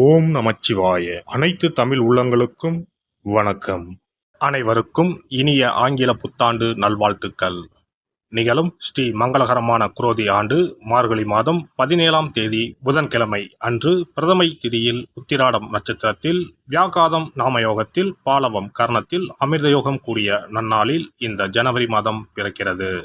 ஓம் நமச்சிவாய. அனைத்து தமிழ் உள்ளங்களுக்கும் வணக்கம். அனைவருக்கும் இனிய ஆங்கில புத்தாண்டு நல்வாழ்த்துக்கள். நிகழும் ஸ்ரீ மங்களகரமான குரோதி ஆண்டு மார்கழி மாதம் பதினேழாம் தேதி புதன்கிழமை அன்று பிரதமை திதியில் உத்திராடம் நட்சத்திரத்தில் வியாகாதம் நாமயோகத்தில் பாலவம் கர்ணத்தில் அமிர்தயோகம் கூடிய நன்னாளில் இந்த ஜனவரி மாதம் பிறக்கிறது.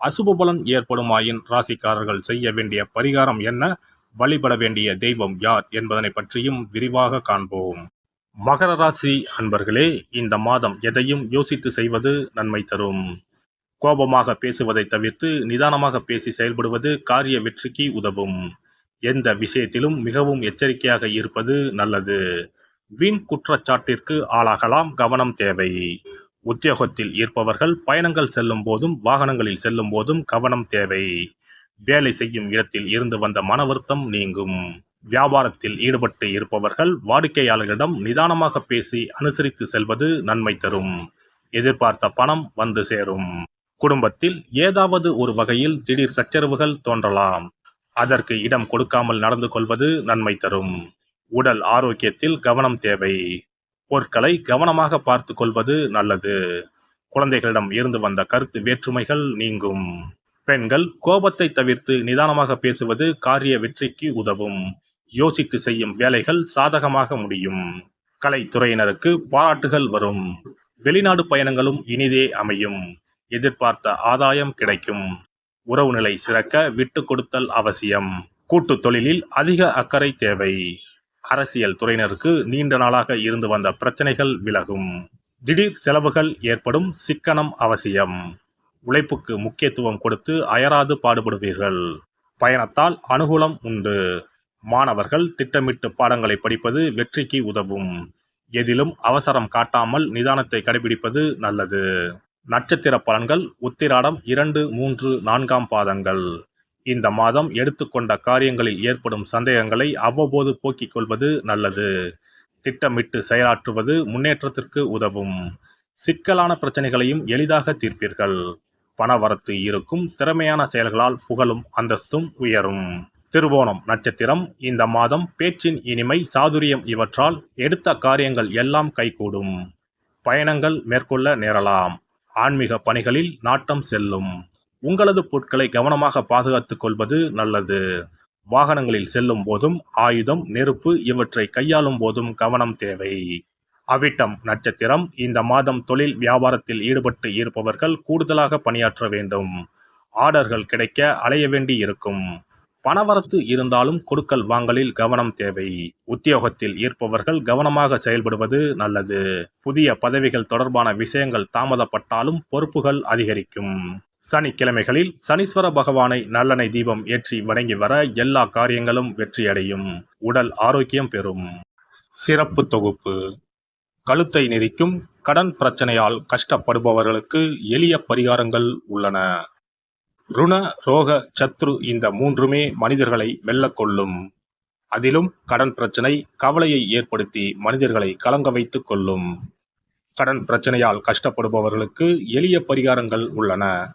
அசுப பலன் ஏற்படுமாயின் ராசிக்காரர்கள் செய்ய வேண்டிய பரிகாரம் என்ன? வழிபட வேண்டிய தெய்வம் யார் என்பதனை பற்றியும் விரிவாக காண்போம். மகர ராசி அன்பர்களே இந்த மாதம் எதையும் யோசித்து செய்வது நன்மை தரும். கோபமாக பேசுவதை தவிர்த்து நிதானமாக பேசி செயல்படுவது காரிய வெற்றிக்கு உதவும். எந்த விஷயத்திலும் மிகவும் எச்சரிக்கையாக இருப்பது நல்லது. வீண் குற்றச்சாட்டிற்கு ஆளாகலாம் கவனம் தேவை. உத்தியோகத்தில் இருப்பவர்கள் பயணங்கள் செல்லும் போதும் வாகனங்களில் செல்லும் போதும் கவனம் தேவை. வேலை செய்யும் இடத்தில் இருந்து வந்த மன வருத்தம் நீங்கும். வியாபாரத்தில் ஈடுபட்டு இருப்பவர்கள் வாடிக்கையாளர்களிடம் நிதானமாக பேசி அனுசரித்து செல்வது நன்மை தரும். எதிர்பார்த்த பணம் வந்து சேரும். குடும்பத்தில் ஏதாவது ஒரு வகையில் திடீர் சச்சரவுகள் தோன்றலாம். அதற்கு இடம் கொடுக்காமல் நடந்து கொள்வது நன்மை தரும். உடல் ஆரோக்கியத்தில் கவனம் தேவை. பொருட்களை கவனமாக பார்த்து கொள்வது நல்லது. குழந்தைகளிடம் இருந்து வந்த கருத்து வேற்றுமைகள் நீங்கும். பெண்கள் கோபத்தை தவிர்த்து நிதானமாக பேசுவது காரிய வெற்றிக்கு உதவும். யோசித்து செய்யும் வேலைகள் சாதகமாக முடியும். கலைத்துறையினருக்கு பாராட்டுகள் வரும். வெளிநாடு பயணங்களும் இனிதே அமையும். எதிர்பார்த்த ஆதாயம் கிடைக்கும். உறவு நிலை சிறக்க விட்டு கொடுத்தல் அவசியம். கூட்டு தொழிலில் அதிக அக்கறை தேவை. அரசியல் துறையினருக்கு நீண்ட நாளாக இருந்து வந்த பிரச்சனைகள் விலகும். திடீர் செலவுகள் ஏற்படும் சிக்கனம் அவசியம். உழைப்புக்கு முக்கியத்துவம் கொடுத்து அயராது பாடுபடுவீர்கள். பயணத்தால் அனுகூலம் உண்டு. மாணவர்கள் திட்டமிட்டு பாடங்களை படிப்பது வெற்றிக்கு உதவும். எதிலும் அவசரம் காட்டாமல் நிதானத்தை கடைபிடிப்பது நல்லது. நட்சத்திர பலன்கள் உத்திராடம் இரண்டு மூன்று நான்காம் பாதங்கள். இந்த மாதம் எடுத்துக்கொண்ட காரியங்களில் ஏற்படும் சந்தேகங்களை அவ்வப்போது போக்கிக் கொள்வது நல்லது. திட்டமிட்டு செயலாற்றுவது முன்னேற்றத்திற்கு உதவும். சிக்கலான பிரச்சனைகளையும் எளிதாக தீர்ப்பீர்கள். பணவரத்து இருக்கும் திறமையான செயல்களால் புகழும் அந்தஸ்தும் உயரும். திருவோணம் நட்சத்திரம் இந்த மாதம் பேச்சின் இனிமை சாதுரியம் இவற்றால் எடுத்த காரியங்கள் எல்லாம் கைகூடும். பயணங்கள் மேற்கொள்ள நேரலாம். ஆன்மீக பணிகளில் நாட்டம் செல்லும். உங்களது பொருட்களை கவனமாக பாதுகாத்துக் கொள்வது நல்லது. வாகனங்களில் செல்லும் போதும் ஆயுதம் நெருப்பு இவற்றை கையாளும் போதும் கவனம் தேவை. அவிட்டம் நட்சத்திரம் இந்த மாதம் தொழில் வியாபாரத்தில் ஈடுபட்டு இருப்பவர்கள் கூடுதலாக பணியாற்ற வேண்டும். ஆர்டர்கள் கிடைக்க அலைய வேண்டி இருக்கும். பணவரத்து இருந்தாலும் கொடுக்கல் வாங்கலில் கவனம் தேவை. உத்தியோகத்தில் இருப்பவர்கள் கவனமாக செயல்படுவது நல்லது. புதிய பதவிகள் தொடர்பான விஷயங்கள் தாமதப்பட்டாலும் பொறுப்புகள் அதிகரிக்கும். சனிக்கிழமைகளில் சனீஸ்வர பகவானை நல்லெண்ணெய் தீபம் ஏற்றி வணங்கி வர எல்லா காரியங்களும் வெற்றியடையும். உடல் ஆரோக்கியம் பெறும். சிறப்பு தொகுப்பு. கழுத்தை நெரிக்கும் கடன் பிரச்சனையால் கஷ்டப்படுபவர்களுக்கு எளிய பரிகாரங்கள் உள்ளன. ருண ரோக சத்ரு இந்த மூன்றுமே மனிதர்களை வெல்லக்கொள்ளும். அதிலும் கடன் பிரச்சனை கவலையை ஏற்படுத்தி மனிதர்களை கலங்க வைத்துக் கொள்ளும். கடன் பிரச்சனையால் கஷ்டப்படுபவர்களுக்கு எளிய பரிகாரங்கள் உள்ளன.